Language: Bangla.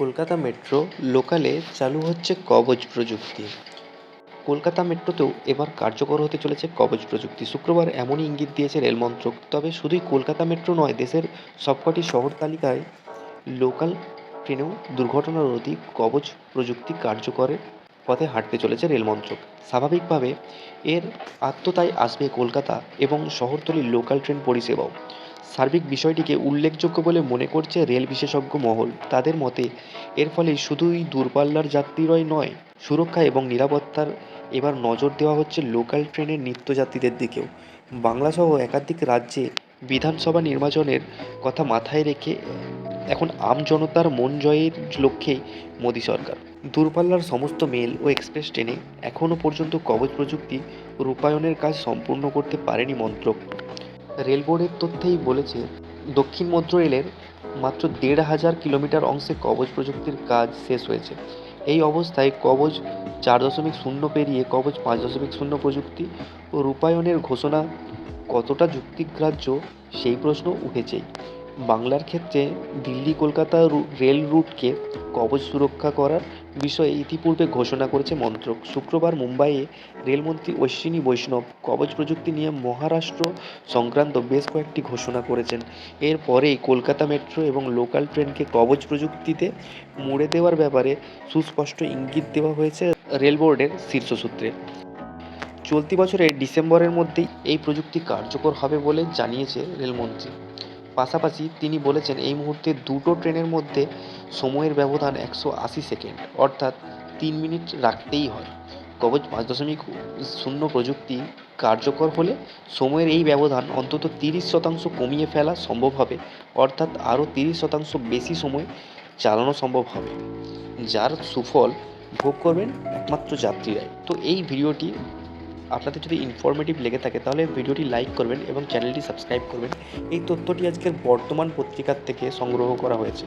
কলকাতা মেট্রো লোকালে চালু হচ্ছে কবচ প্রযুক্তি। কলকাতা মেট্রোতেও এবার কার্যকর হতে চলেছে কবচ প্রযুক্তি। শুক্রবার এমনই ইঙ্গিত দিয়েছে রেল মন্ত্রক তবে শুধুই কলকাতা মেট্রো নয়, দেশের সবকটি শহর তালিকায় লোকাল ট্রেনেও দুর্ঘটনা রোধী কবচ প্রযুক্তি কার্যকরের পথে হাঁটতে চলেছে রেল মন্ত্রক স্বাভাবিকভাবে এর আত্মতায় আসবে কলকাতা এবং শহরতলির লোকাল ট্রেন পরিষেবাও। সার্বিক বিষয়টিকে উল্লেখযোগ্য বলে মনে করছে রেল বিশেষজ্ঞ মহল। তাদের মতে, এর ফলে শুধুই দূরপাল্লার যাত্রীরাই নয়, সুরক্ষা এবং নিরাপত্তার এবার নজর দেওয়া হচ্ছে লোকাল ট্রেনের নিত্যযাত্রীদের দিকেও। বাংলাসহ একাধিক রাজ্যে বিধানসভা নির্বাচনের কথা মাথায় রেখে এখন আম জনতার মন জয়ের লক্ষ্যেই মোদী সরকার। দূরপাল্লার সমস্ত মেল ও এক্সপ্রেস ট্রেনে এখনও পর্যন্ত কবচ প্রযুক্তি রূপায়ণের কাজ সম্পূর্ণ করতে পারেনি মন্ত্রক। রেল বোর্ডের তথ্যেই বলেছে, দক্ষিণ মধ্য রেলের মাত্র দেড় হাজার কিলোমিটার অংশে কবচ প্রযুক্তির কাজ শেষ হয়েছে। এই অবস্থায় কবচ চার দশমিক শূন্য পেরিয়ে কবচ পাঁচ দশমিক শূন্য প্রযুক্তি ও রূপায়ণের ঘোষণা কতটা যুক্তিগ্রাহ্য সেই প্রশ্ন উঠেছেই। বাংলার ক্ষেত্রে দিল্লি কলকাতা রেল রুটকে কবচ সুরক্ষা করার বিষয়ে ইতিপূর্বে ঘোষণা করেছে মন্ত্রক। শুক্রবার মুম্বাইয়ে রেলমন্ত্রী অশ্বিনী বৈষ্ণব কবচ প্রযুক্তি নিয়ে মহারাষ্ট্র সংক্রান্ত বেশ কয়েকটি ঘোষণা করেছেন। এরপরেই কলকাতা মেট্রো এবং লোকাল ট্রেনকে কবচ প্রযুক্তিতে মুড়ে দেওয়ার ব্যাপারে সুস্পষ্ট ইঙ্গিত দেওয়া হয়েছে রেল বোর্ডের শীর্ষ সূত্রে। চলতি বছরের ডিসেম্বরের মধ্যেই এই প্রযুক্তি কার্যকর হবে বলে জানিয়েছে রেলমন্ত্রী। পাশাপাশি তিনি বলেছেন, এই মুহূর্তে দুটো ট্রেনের মধ্যে সময়ের ব্যবধান একশো আশি সেকেন্ড, অর্থাৎ তিন মিনিট রাখতেই হয়। কবচ পাঁচ দশমিক শূন্য প্রযুক্তি কার্যকর হলে সময়ের এই ব্যবধান অন্তত তিরিশ শতাংশ কমিয়ে ফেলা সম্ভব হবে, অর্থাৎ আরও তিরিশ শতাংশ বেশি সময় চালানো সম্ভব হবে। যার সুফল ভোগ করবেন একমাত্র যাত্রীরাই। তো এই ভিডিওটি আপনাদের যদি ইনফরমেটিভ লেগে থাকে, তাহলে ভিডিওটি লাইক করবেন এবং চ্যানেলটি সাবস্ক্রাইব করবেন। এই তথ্যটি আজকের বর্তমান পত্রিকার থেকে সংগ্রহ করা হয়েছে।